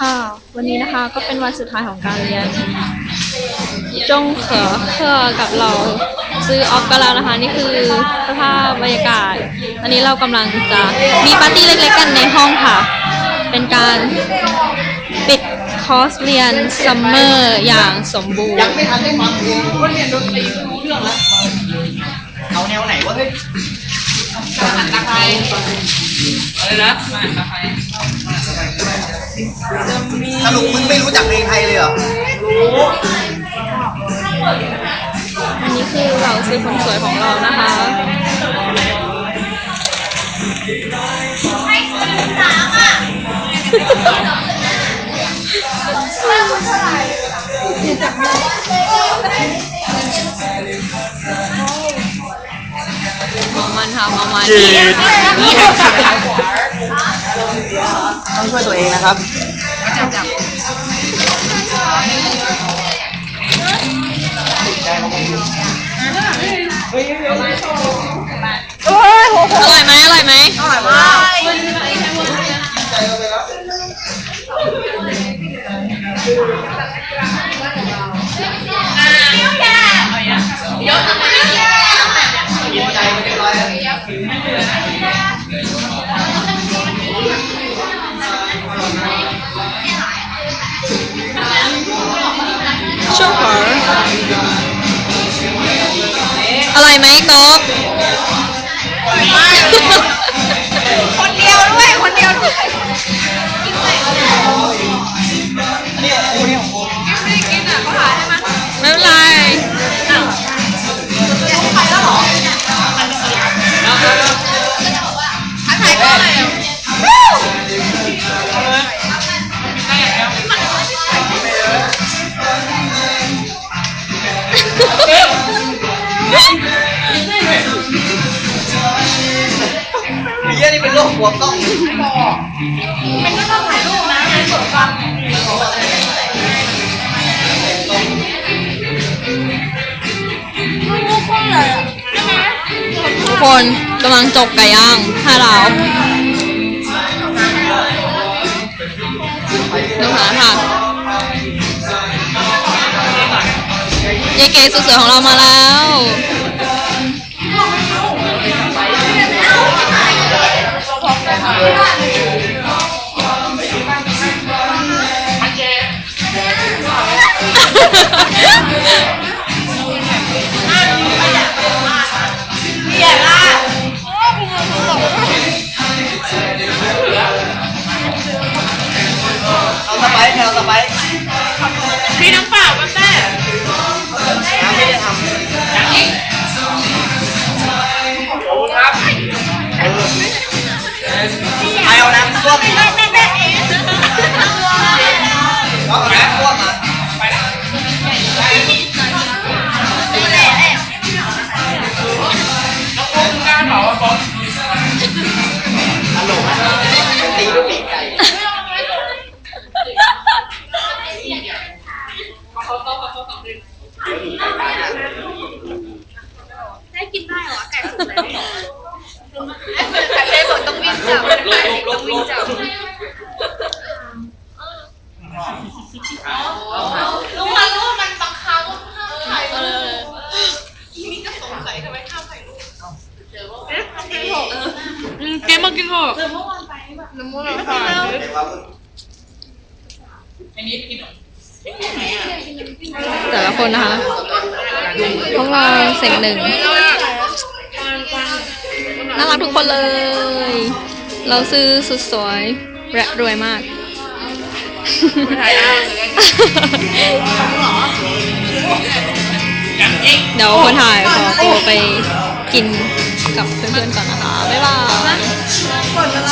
ค่ะ วันนี้นะคะก็เป็นวันสุดท้ายของการเรียน จงเขอเคอกับเราซื้อออฟกันแล้วนะคะ นี่คือสภาพบรรยากาศ อันนี้เรากำลังจะมีปาร์ตี้เล็กๆกันในห้องค่ะ เป็นการปิดคอร์สเรียนซัมเมอร์อย่างสมบูรยังณ์ไม่ทันได้ฟังเพลงก็เรียนดนตรีก็รู้เรื่องแล้วเอาแนวไหนวะเฮ้ยตักไทยอะไรนะตักไทย สรุปมึงไม่รู้จักเพลงไทยเลยเหรอ อันนี้คือเราซื้อคนสวยของเรานะคะมองมันค่ะมองมัน ต้องช่วยตัวเองนะครับอร่อยไหมอร่อยไหมอร่อยมาก อร่อยไหมโต๊ะ หัวกล้องไมันก็ต้องถ่ายรูปนะในส่วนความลูกคนเลยอ่ใช่ไหมทุกคนกำลังจกไก่ย่างห้าดาวดูหาค่ะยายเก๋สุดสวยของเรามาแล้ว เอาสไปซ์เอาสไปซ์มีน้ำเปล่าป่ะแม่ไม่ได้ทำอย่างนี้ขอบคุณครับ ใครเอาน้ำท่วม ได้เหรอไก่สุกเลยไก่เทสดต้องวิ่งจับต้องวิ่งจับรู้ว่ารู้ว่ามันบางครั้งห้ามถ่ายรูปอีนี่ก็สงสัยทำไมห้ามถ่ายรูปเอ๊ะทำไมหกเกมมากินเถอเมื่อวานไปแบบน้ำมันผ่านแต่ละคนนะคะพวกเราเสียงหนึ่ง น่ารักทุกคนเลย เราซื้อสุดสวยและรวยมาก เดี๋ยวคนถ่ายขอตัวไปกินกับเพื่อนๆก่อนนะคะ บ๊ายบายกดอะไร